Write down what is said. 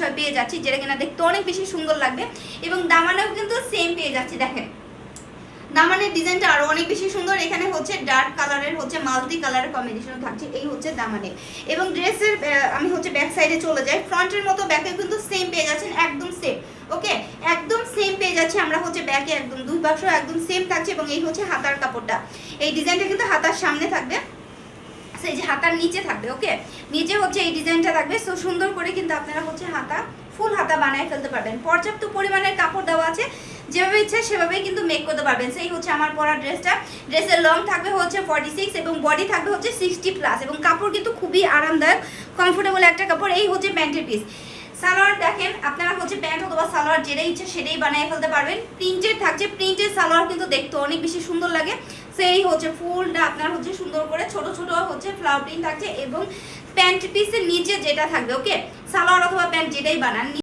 ছয় পেয়ে যাচ্ছি, যেটা কিনা দেখতে অনেক বেশি সুন্দর লাগবে। এবং দামানেও কিন্তু সেম পেয়ে যাচ্ছি, দেখেন। দামানের ডিজাইনটা আরও অনেক বেশি সুন্দর। এখানে হচ্ছে ডার্ক কালারের হচ্ছে মাল্টি কালারের কম্বিনেশন থাকছে এই হচ্ছে দামানে এবং ড্রেসের আমি হচ্ছে ব্যাক সাইডে চলে যাই। ফ্রন্টের মতো ব্যাকে কিন্তু সেম পেয়ে যাচ্ছেন, একদম সেম ওকে একদম সেম পেয়ে যাচ্ছে আমরা হচ্ছে ব্যাকে একদম দুই পাশে একদম সেম থাকছে এবং এই হচ্ছে হাতার কাপড়টা। এই ডিজাইনটা কিন্তু হাতার সামনে থাকবে। সেই যে হাতার নিচে থাকবে ওকে নিচে হচ্ছে এই ডিজাইনটা থাকবে। সো সুন্দর করে কিন্তু আপনারা হচ্ছে হাতা, ফুল হাতা বানায় ফেলতে পারবেন। পর্যাপ্ত পরিমাণের কাপড় দেওয়া আছে। যেভাবে ইচ্ছা সেভাবেই কিন্তু মেক করতে পারবেন। সেই হচ্ছে আমার পরা ড্রেসটা। ড্রেসের লং থাকবে হচ্ছে ফর্টি সিক্স এবং বডি থাকবে হচ্ছে সিক্সটি প্লাস এবং কাপড় কিন্তু খুবই আরামদায়ক কমফোর্টেবল একটা কাপড়। এই হচ্ছে প্যান্টের পিস সালোয়ার দেখেন, আপনারা হচ্ছে প্যান্ট অথবা সালোয়ার যেটাই ইচ্ছে সেটাই বানিয়ে ফেলতে পারবেন। প্রিন্টের থাকছে, প্রিন্টেড সালোয়ার কিন্তু দেখতে অনেক বেশি সুন্দর লাগে। সেই হচ্ছে ফুলটা আপনার হচ্ছে সুন্দর করে ছোট ছোট হচ্ছে ফ্লাওয়ার প্রিন্ট থাকছে এবং প্যান্ট পিসের নিচে যেটা থাকবে ওকে সালোয়ার অথবা প্যান্ট যেটাই বানান